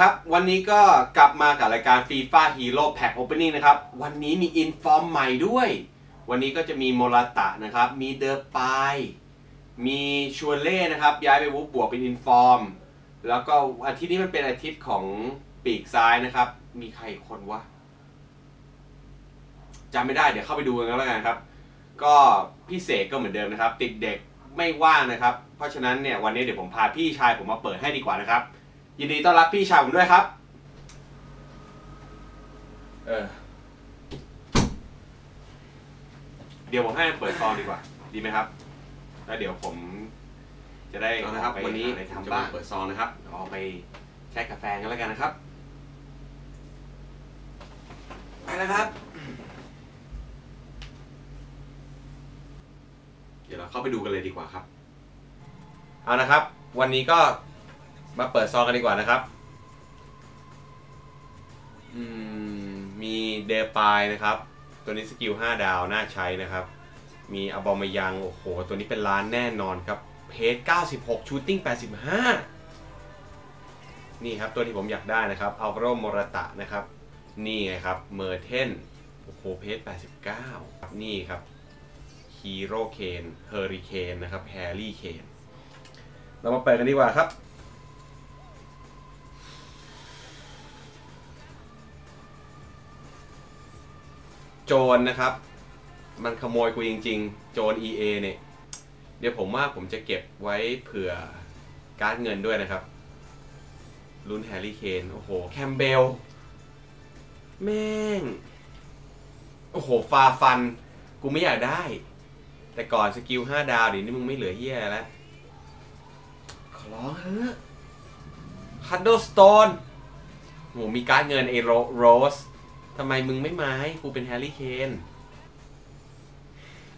ครับ วันนี้ก็กลับมากับรายการ FIFA Hero Pack Opening นะครับ วันนี้มีอินฟอร์มใหม่ด้วย วันนี้ก็จะมีโมราตะนะครับ มีเดอร์ปายมีชัวเล่นะครับ ย้ายไปวุบบวกเป็นอินฟอร์ม แล้วก็อาทิตย์นี้มันเป็นอาทิตย์ของปีกซ้ายนะครับ มีใครคนวะจำไม่ได้เดี๋ยวเข้าไปดูกันแล้วกันครับ ก็พี่เสกก็เหมือนเดิมนะครับ ติดเด็กไม่ว่างนะครับ เพราะฉะนั้นเนี่ยวันนี้เดี๋ยวผมพาพี่ชายผมมาเปิดให้ดีกว่านะครับ ยินดีต้อนรับพี่ชายผมด้วยครับ เออ เดี๋ยวผมให้เปิดซองดีกว่า ดีไหมครับ แล้วเดี๋ยวผมจะได้เอานะครับ ไปวันนี้หาอะไรผมทำจะบ้ามางเปิดซองนะครับ เอาไปแช่กาแฟกันแล้วกันนะครับ ไปแล้วครับ เดี๋ยวเราเข้าไปดูกันเลยดีกว่าครับ เอานะครับ วันนี้ก็ มาเปิดซองกันดีกว่านะครับ อืม มีเดปายนะครับ ตัวนี้สกิล 5 ดาว น่าใช้นะครับ มีอบอมายัง โอ้โห ตัวนี้เป็นล้านแน่นอนครับ เพจ96 ชูตติ้ง 85 นี่ครับ ตัวที่ผมอยากได้นะครับ อัลโรโมรตะนะครับ นี่ไงครับ เมอร์เทน โอ้โห เพจ89ครับนี่ครับ ฮีโร่เคน เฮอริเคนนะครับ แฮร์รี่เคน เรามาเปิดกันดีกว่าครับ โจรนะครับ มันขโมยกูจริง ๆ โจร EA เนี่ย เดี๋ยวผมว่าผมจะเก็บไว้เผื่อการ์ดเงินด้วยนะครับรุ่นแฮร์รี่เคนโอ้โห แคมเบล แม่ง โอ้โห ฟาฟัน กูไม่อยากได้ แต่ก่อนสกิล5ดาวเดี๋ยวนี้มึงไม่เหลือเฮียแล้วขอร้องเถอะฮันโดสโตนโหมีการเงินไอโรโรส ทำไมมึงไม่มาให้กูเป็นแฮร์รี่เคน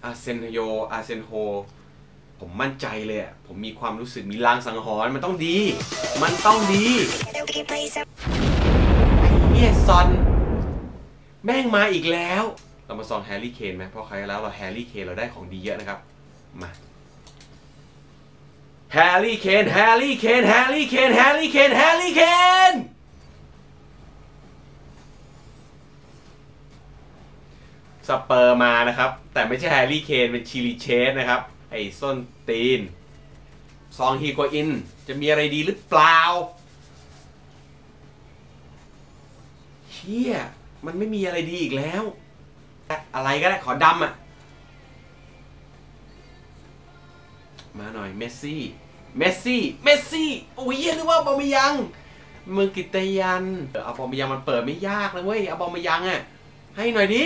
อาเซนโยอาเซนโฮ ผมมั่นใจเลยอะผมมีความรู้สึกมีลางสังหรณ์มันต้องดี มันต้องดีไอ้เฮียซอน แม่งมาอีกแล้ว เรามาซองแฮร์รี่เคนไหมเพราะใครแล้วเราแฮร์รี่เคนเราได้ของดีเยอะนะครับ มาแฮร์รี่เคนแฮร์รี่เคนแฮร์รี่เคนแฮร์รี่เคนแฮร์รี่เคน สเปอร์มานะครับ แต่ไม่ใช่แฮร์รี่เคนเป็นชิลิเชสนะครับ ไอ้ส้นตีน ซองฮีโกอิน จะมีอะไรดีหรือเปล่าเฮียมันไม่มีอะไรดีอีกแล้ว อะไรก็ได้ขอดำอะ มาหน่อยเมสซี่ เมสซี่ เมสซี่ โอ้ยเหี้ยนึกว่าบอมยังมือกิตยันเออเอาบอมยังมันเปิดไม่ยากเลยเว้ยเอาบอมยังอะ ให้หน่อยดิ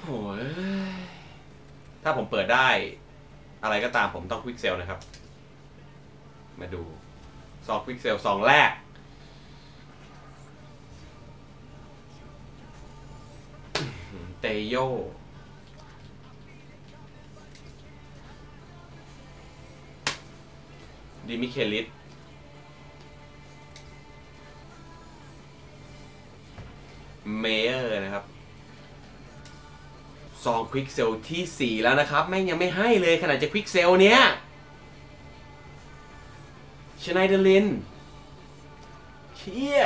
โอ้ย ถ้าผมเปิดได้อะไรก็ตามผมต้องควิกเซลนะครับ มาดูซองควิกเซลซองแรก เตโยดิมิเคลิสเมเยอร์นะครับ ซองควิกเซลที่ 4 แล้วนะครับ แม่งยังไม่ให้เลยขนาดจะควิกเซลเนี้ยชไนเดลินเชี่ย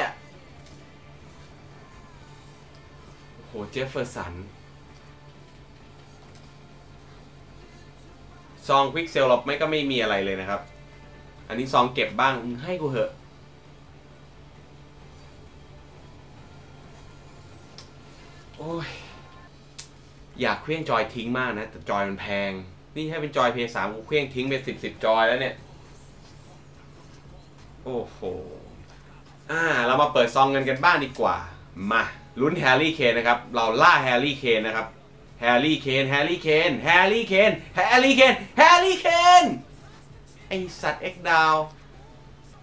โอ้โหเจฟเฟอร์สันซองควิกเซลเราไม่ก็ไม่มีอะไรเลยนะครับ อันนี้ซองเก็บบ้างให้กูเหอะโอ้ย อยากเคลื่องจอยทิ้งมากนะ แต่จอยมันแพง นี่ถ้าเป็นจอยเพย์สามกูเคลื่องทิ้งเป็นสิบสิบจอยแล้วเนี่ย โอ้โห อ่า เรามาเปิดซองเงินกันบ้างดีกว่า มาลุ้นแฮร์รี่เคนนะครับ เราล่าแฮร์รี่เคนนะครับ แฮร์รี่เคน แฮร์รี่เคน แฮร์รี่เคน แฮร์รี่เคน แฮร์รี่เคน ไอสัตว์เอ็กดาว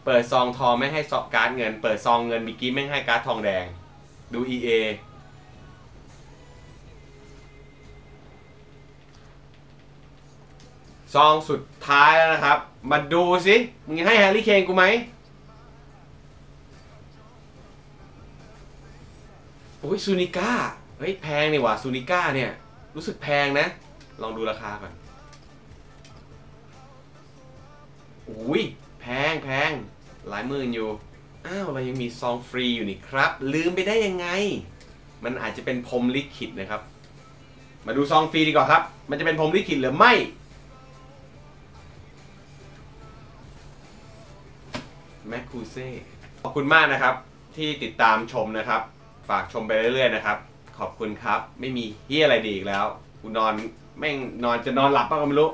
เปิดซองทองไม่ให้ซองการ์ดเงิน เปิดซองเงินมิกกี้ไม่ให้การ์ดทองแดง ดู EA ซองสุดท้ายแล้วนะครับ มาดูสิมึงให้แฮร์รี่เคนกูไหมโอ้ยซูนิก้าเฮ้ยแพงนี่หว่าซูนิก้าเนี่ย รู้สึกแพงนะ ลองดูราคาก่อนอุ้ยแพงแพงหลายหมื่นอยู่ อ้าว เรายังมีซองฟรีอยู่นี่ครับ ลืมไปได้ยังไง มันอาจจะเป็นพรมลิขิตนะครับ มาดูซองฟรีดีกว่าครับ มันจะเป็นพรมลิขิตหรือไม่ แมคคูเซ่ขอบคุณมากนะครับ ที่ติดตามชมนะครับ ฝากชมไปเรื่อยๆนะครับ ขอบคุณครับ ไม่มีเฮียอะไรดีอีกแล้วกูนอนแม่งนอนจะนอนหลับป่ะก็ไม่รู้